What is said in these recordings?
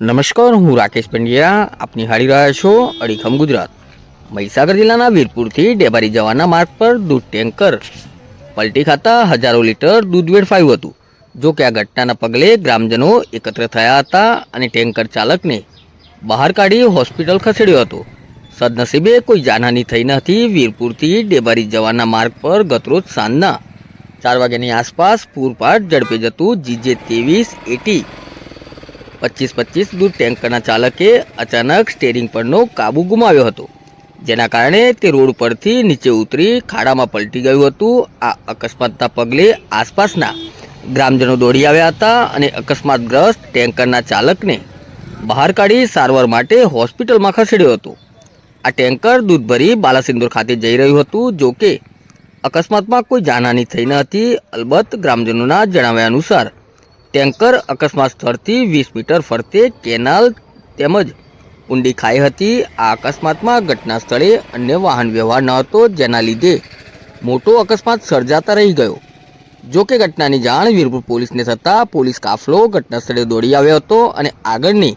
નમસ્કાર, હું રાકેશ પંડ્યા. આપ નિહાળી રહ્યા છો અડીખમ ગુજરાત. મહીસાગર જિલ્લાના વીરપુરથી ડેબારી જવાના માર્ગ પર દૂધ ટેન્કર. પલટી ખાતા હજારો લીટર દૂધ વેડફાયું હતું. જો કે આ ઘટનાના પગલે ગ્રામજનો એકત્ર થયા હતા અને ટેન્કર ચાલકને બહાર કાઢી હોસ્પિટલ ખસેડ્યો હતો. સદનસીબે કોઈ જાનહાની થઈ નથી વીરપુરથી ડેબારી જવાના માર્ગ પર ગતરોજ સાંજના ચાર વાગ્યાની આસપાસ પૂરપાટ ઝડપે જતું જીજે ત્રેવીસ એટી પચીસ પચીસ દૂધ ટેન્કરના ચાલકે અચાનક સ્ટેરિંગ પરનો કાબુ ગુમાવ્યો હતો. જેના કારણે તે રોડ પરથી નીચે ઉતરી ખાડામાં પલટી ગયું હતું. આ અકસ્માતના પગલે આસપાસના ગ્રામજનો દોડી આવ્યા હતા અને અકસ્માતગ્રસ્ત ટેન્કરના ચાલકને બહાર કાઢી સારવાર માટે હોસ્પિટલમાં ખસેડ્યો હતો. આ ટેન્કર દૂધ ભરી બાલાસિંદોર ખાતે જઈ રહ્યું હતું, જો કે અકસ્માતમાં કોઈ જાનહાની થઈ ન હતી. અલબત્ત ગ્રામજનોના જણાવ્યા અનુસાર ટેન્કર અકસ્માત સ્થળથી વીસ મીટર ફરતે કેનાલ તેમજ ઊંડી ખાઈ હતી. આ અકસ્માતમાં ઘટના સ્થળે અન્ય વાહન વ્યવહાર ન હતો, જેના લીધે મોટો અકસ્માત સર્જાતા રહી ગયો. જો કે ઘટનાની જાણ વીરપુર પોલીસને થતાં પોલીસ કાફલો ઘટના સ્થળે દોડી આવ્યો હતો અને આગળની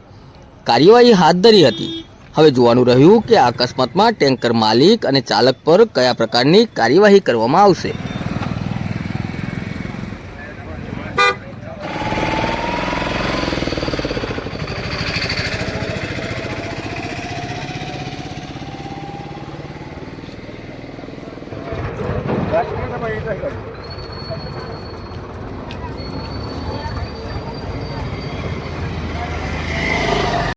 કાર્યવાહી હાથ ધરી હતી. હવે જોવાનું રહ્યું કે આ અકસ્માતમાં ટેન્કર માલિક અને ચાલક પર કયા પ્રકારની કાર્યવાહી કરવામાં આવશે. いはいはい。